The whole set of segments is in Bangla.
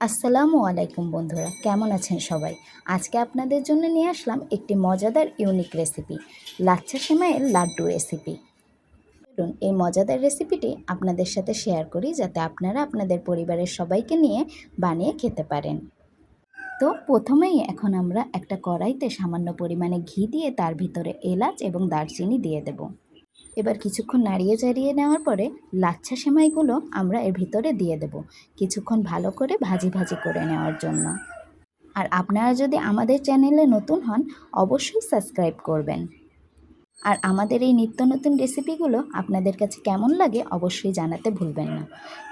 আসসালামু আলাইকুম বন্ধুরা, কেমন আছেন সবাই? আজকে আপনাদের জন্য নিয়ে আসলাম একটি মজাদার ইউনিক রেসিপি লাচ্ছা সেমাইয়ের লাড্ডু রেসিপি চলুন, এই মজাদার রেসিপিটি আপনাদের সাথে শেয়ার করি যাতে আপনারা আপনাদের পরিবারের সবাইকে নিয়ে বানিয়ে খেতে পারেন। তো প্রথমেই এখন আমরা একটা কড়াইতে সামান্য পরিমাণে ঘি দিয়ে তার ভিতরে এলাচ এবং দারচিনি দিয়ে দেব। এবার কিছুক্ষণ নাড়িয়ে চাড়িয়ে নেওয়ার পরে লাচ্ছা সেমাইগুলো আমরা এর ভিতরে দিয়ে দেব, কিছুক্ষণ ভালো করে ভাজি ভাজি করে নেওয়ার জন্য। আর আপনারা যদি আমাদের চ্যানেলে নতুন হন, অবশ্যই সাবস্ক্রাইব করবেন। আর আমাদের এই নিত্য নতুন রেসিপিগুলো আপনাদের কাছে কেমন লাগে অবশ্যই জানাতে ভুলবেন না।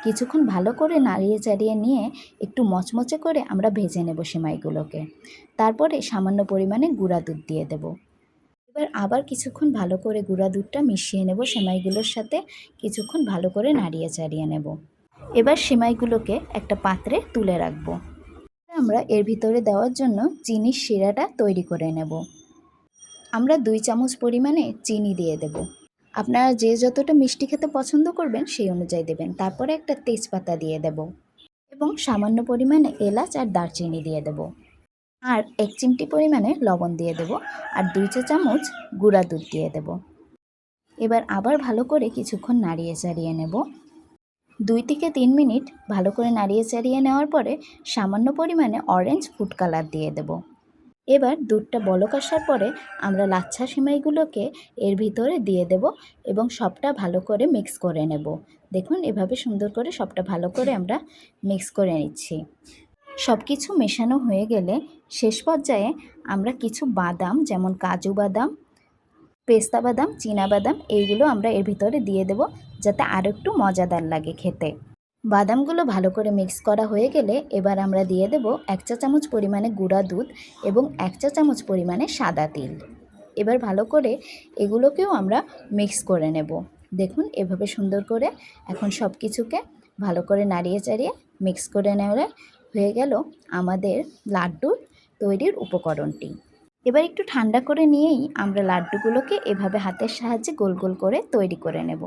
কিছুক্ষণ ভালো করে নাড়িয়ে চাড়িয়ে নিয়ে একটু মচমচে করে আমরা ভেজে নেব সেমাইগুলোকে। তারপরে সামান্য পরিমাণে গুঁড়া দুধ দিয়ে দেবো। এবার আবার কিছুক্ষণ ভালো করে গুঁড়া দুধটা মিশিয়ে নেব, সেমাইগুলোর সাথে কিছুক্ষণ ভালো করে নাড়িয়ে চাড়িয়ে নেব। এবার সেমাইগুলোকে একটা পাত্রে তুলে রাখব। আমরা এর ভিতরে দেওয়ার জন্য চিনির শিরাটা তৈরি করে নেব। আমরা দুই চামচ পরিমাণে চিনি দিয়ে দেব। আপনারা যে যতটা মিষ্টি খেতে পছন্দ করবেন সেই অনুযায়ী দেবেন। তারপরে একটা তেজপাতা দিয়ে দেব এবং সামান্য পরিমাণে এলাচ আর দারচিনি দিয়ে দেবো। আর এক চিমটি পরিমাণে লবণ দিয়ে দেব আর দুই চা চামচ গুঁড়া দুধ দিয়ে দেব। এবার আবার ভালো করে কিছুক্ষণ নাড়িয়ে চাড়িয়ে নেব। দুই থেকে তিন মিনিট ভালো করে নাড়িয়ে চাড়িয়ে নেওয়ার পরে সামান্য পরিমাণে অরেঞ্জ ফুড কালার দিয়ে দেব। এবার দুধটা বলক আসার পরে আমরা লাচ্ছা সেমাইগুলোকে এর ভিতরে দিয়ে দেব এবং সবটা ভালো করে মিক্স করে নেব। দেখুন এভাবে সুন্দর করে সবটা ভালো করে আমরা মিক্স করে নিচ্ছি। সব কিছু মেশানো হয়ে গেলে শেষ পর্যায়ে আমরা কিছু বাদাম, যেমন কাজু বাদাম, পেস্তা বাদাম বাদাম, এইগুলো আমরা এর ভিতরে দিয়ে দেব যাতে আরও একটু মজাদার লাগে খেতে। বাদামগুলো ভালো করে মিক্স করা হয়ে গেলে এবার আমরা দিয়ে দেব এক চা চামচ পরিমাণে গুঁড়া দুধ এবং এক চা চামচ পরিমাণে সাদা তিল। এবার ভালো করে এগুলোকেও আমরা মিক্স করে নেব। দেখুন এভাবে সুন্দর করে এখন সব কিছুকে ভালো করে নাড়িয়ে চাড়িয়ে মিক্স করে নেওয়ালে হয়ে গেল আমাদের লাড্ডুর তৈরির উপকরণটি। এবার একটু ঠান্ডা করে নিয়েই আমরা লাড্ডুগুলোকে এভাবে হাতের সাহায্যে গোল গোল করে তৈরি করে নেব।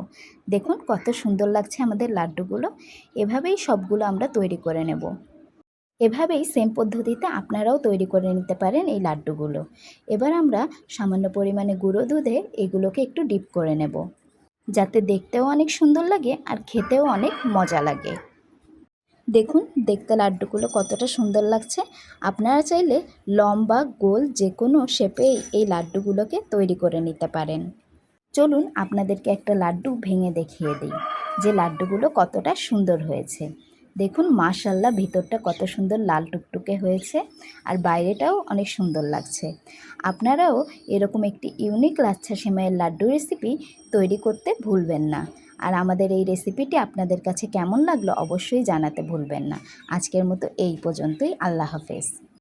দেখুন কত সুন্দর লাগছে আমাদের লাড্ডুগুলো। এভাবেই সবগুলো আমরা তৈরি করে নেব। এভাবেই সেম পদ্ধতিতে আপনারাও তৈরি করে নিতে পারেন এই লাড্ডুগুলো। এবার আমরা সামান্য পরিমাণে গুঁড়ো দুধে এগুলোকে একটু ডিপ করে নেব। যাতে দেখতেও অনেক সুন্দর লাগে আর খেতেও অনেক মজা লাগে। দেখুন, দেখতে লাড্ডুগুলো কতটা সুন্দর লাগছে। আপনারা চাইলে লম্বা, গোল যে কোনো শেপেই এই লাড্ডুগুলোকে তৈরি করে নিতে পারেন। চলুন আপনাদেরকে একটা লাড্ডু ভেঙে দেখিয়ে দিই, যে লাড্ডুগুলো কতটা সুন্দর হয়েছে। দেখুন মাশাল্লাহ ভিতরটা কত সুন্দর লাল টুকটুকে হয়েছে আর বাইরেটাও অনেক সুন্দর লাগছে। আপনারাও এরকম একটি ইউনিক লাচ্ছা সেমাইয়ের লাড্ডু রেসিপি তৈরি করতে ভুলবেন না। আর আমাদের এই রেসিপিটি আপনাদের কাছে কেমন লাগল অবশ্যই জানাতে ভুলবেন না। আজকের মতো এই পর্যন্তই। আল্লাহ হাফেজ।